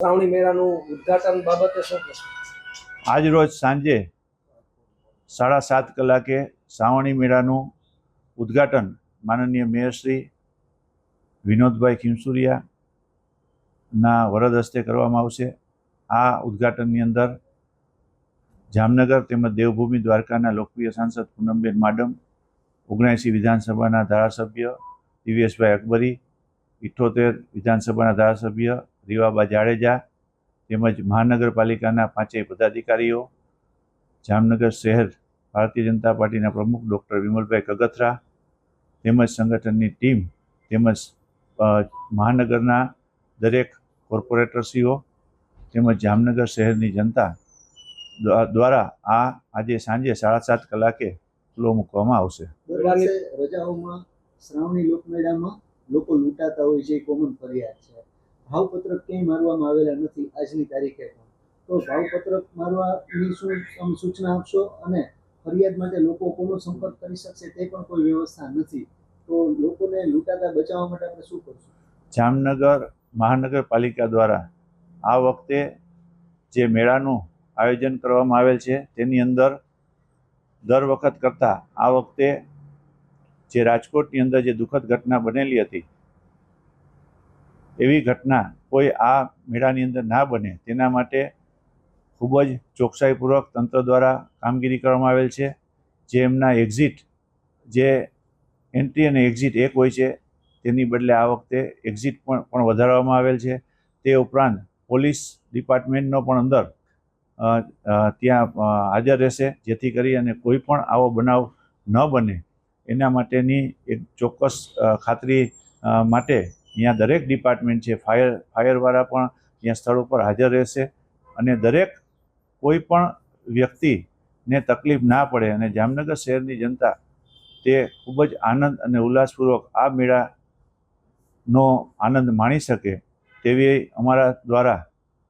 શ્રાવણી મેળાનું ઉદઘાટન બાબતે શું કહેશો? આજ રોજ સાંજે સાડા સાત કલાકે શ્રાવણી મેળાનું ઉદ્ઘાટન માનનીય મેયરશ્રી વિનોદભાઈ ખીમસુરિયાના વરદ હસ્તે કરવામાં આવશે. આ ઉદ્ઘાટનની અંદર જામનગર તેમજ દેવભૂમિ દ્વારકાના લોકપ્રિય સાંસદ પૂનમબેન માડમ ઓગણસી વિધાનસભાના ધારાસભ્ય દિવ્યેશભાઈ અકબરી ઇઠ્ઠોતેર વિધાનસભાના ધારાસભ્ય રીવાબા જાડેજા તેમજ મહાનગરપાલિકાના પાંચેય પદાધિકારીઓ, જામનગર શહેર ભારતીય જનતા પાર્ટીના પ્રમુખ ડૉક્ટર વિમલભાઈ કગથરા તેમજ સંગઠનની ટીમ તેમજ મહાનગરના દરેક કોર્પોરેટરશ્રીઓ તેમજ જામનગર શહેરની જનતા દ્વારા આ આજે સાંજે સાડા સાત કલાકે ખુલ્લો મૂકવામાં આવશે. રજાઓમાં શ્રાવણી લોકમેળામાં લોકો લૂંટાતા હોય છે કોમન ફરિયાદ છે. ભાવપત્રક ક્યાંય મારવામાં આવેલા નથી આજની તારીખે પણ. તો ભાવપત્રક મારવાની શું સૂચના આપશો? અને ફરિયાદ માટે લોકો કોનો સંપર્ક કરી શકશે તે પણ કોઈ વ્યવસ્થા નથી. તો લોકોને લૂંટાતા બચાવવા માટે આપણે શું કરશું? જામનગર મહાનગરપાલિકા દ્વારા આ વખતે જે મેળાનું આયોજન કરવામાં આવેલ છે, તેની અંદર દર વખત કરતાં આ વખતે જે રાજકોટની અંદર જે દુઃખદ ઘટના બનેલી હતી એવી ઘટના કોઈ આ મેળાની અંદર ના બને, તેના માટે ખૂબ જ ચોકસાઈપૂર્વક તંત્ર દ્વારા કામગીરી કરવામાં આવેલ છે. જે એમના એક્ઝિટ જે એન્ટ્રી અને એક્ઝિટ એક હોય છે, તેની બદલે આ વખતે એક્ઝિટ પણ પણ વધારવામાં આવેલ છે. તે ઉપરાંત પોલીસ ડિપાર્ટમેન્ટનો પણ અંદર ત્યાં હાજર રહેશે, જેથી કરી અને કોઈ પણ આવો બનાવ ન બને. એના માટેની એક ચોક્કસ ખાતરી માટે અહીંયા દરેક ડિપાર્ટમેન્ટ છે ફાયર ફાયરવાળા પણ ત્યાં સ્થળ ઉપર હાજર રહેશે અને દરેક કોઈ પણ વ્યક્તિને તકલીફ ના પડે અને જામનગર શહેરની જનતા તે ખૂબ જ આનંદ અને ઉલ્લાસપૂર્વક આ મેળાનો આનંદ માણી શકે તેવી અમારા દ્વારા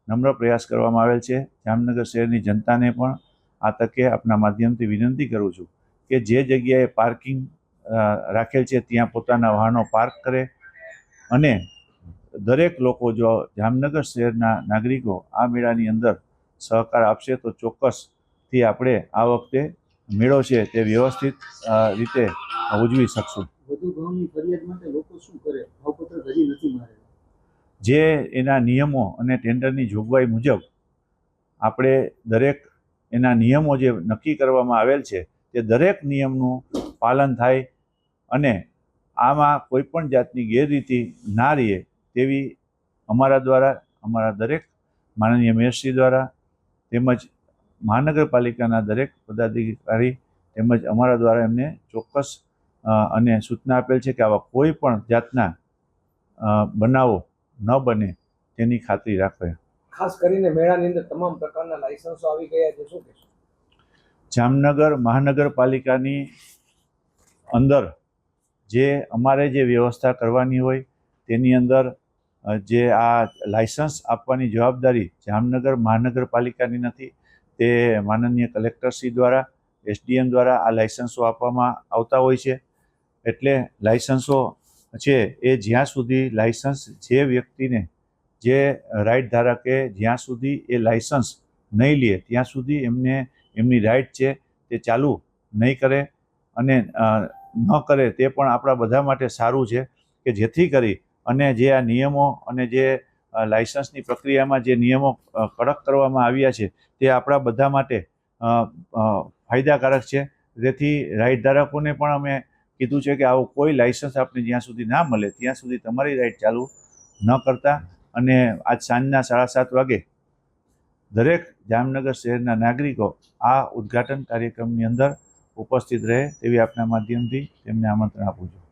નમ્ર પ્રયાસ કરવામાં આવેલ છે. જામનગર શહેરની જનતાને પણ આ તકે આપના માધ્યમથી વિનંતી કરું છું કે જે જગ્યાએ પાર્કિંગ રાખેલ છે ત્યાં પોતાના વાહનો પાર્ક કરે અને દરેક લોકો જો જામનગર શહેરના નાગરિકો આ મેળાની અંદર સહકાર આપશે તો ચોક્કસથી આપણે આ વખતે મેળો છે તે વ્યવસ્થિત રીતે ઉજવી શકશું. જે એના નિયમો અને ટેન્ડરની જોગવાઈ મુજબ આપણે દરેક એના નિયમો જે નક્કી કરવામાં આવેલ છે તે દરેક નિયમનું પાલન થાય અને આમાં કોઈ પણ જાતની ગેરરીતિ ના રહે તેવી અમારા દ્વારા અમારા દરેક માનનીય મેયરશ્રી દ્વારા તેમજ મહાનગરપાલિકાના દરેક પદાધિકારી તેમજ અમારા દ્વારા એમને ચોક્કસ અને સૂચના આપેલ છે કે આવા કોઈ પણ જાતના બનાવો ન બને તેની ખાતરી રાખે ખાસ કરીને મેળાની અંદર તમામ પ્રકારના લાયસન્સો આવી ગયા છે શું જામનગર મહાનગરપાલિકાની અંદર જે અમારે જે વ્યવસ્થા કરવાની હોય, તેની અંદર જે આ લાયસન્સ આપવાની જવાબદારી જામનગર મહાનગરપાલિકાની નથી, તે માનનીય કલેક્ટરશ્રી દ્વારા, એસડીએમ દ્વારા આ લાયસન્સો આપવામાં આવતા હોય છે. એટલે લાયસન્સો છે એ જ્યાં સુધી લાયસન્સ જે વ્યક્તિને જે રાઇટ ધારકે જ્યાં સુધી એ લાયસન્સ નહીં લે, ત્યાં સુધી એમને એમની રાઇટ છે તે ચાલુ નહીં કરે અને ન કરે તે પણ આપણા બધા માટે સારું છે કે જેથી કરી અને જે આ નિયમો અને જે લાઇસન્સની પ્રક્રિયામાં જે નિયમો કડક કરવામાં આવ્યા છે તે આપણા બધા માટે ફાયદાકારક છે. જેથી રાઇટ ધારકોને પણ અમે કીધું છે કે આવું કોઈ લાઇસન્સ આપને જ્યાં સુધી ના મળે ત્યાં સુધી તમારી રાઇડ ચાલુ ન કરતા અને આજ સાંજના સાડા સાત વાગે દરેક જામનગર શહેરના નાગરિકો આ ઉદ્ઘાટન કાર્યક્રમની અંદર ઉપસ્થિત રહે તેવી આપના માધ્યમથી તેમને આમંત્રણ આપું છું.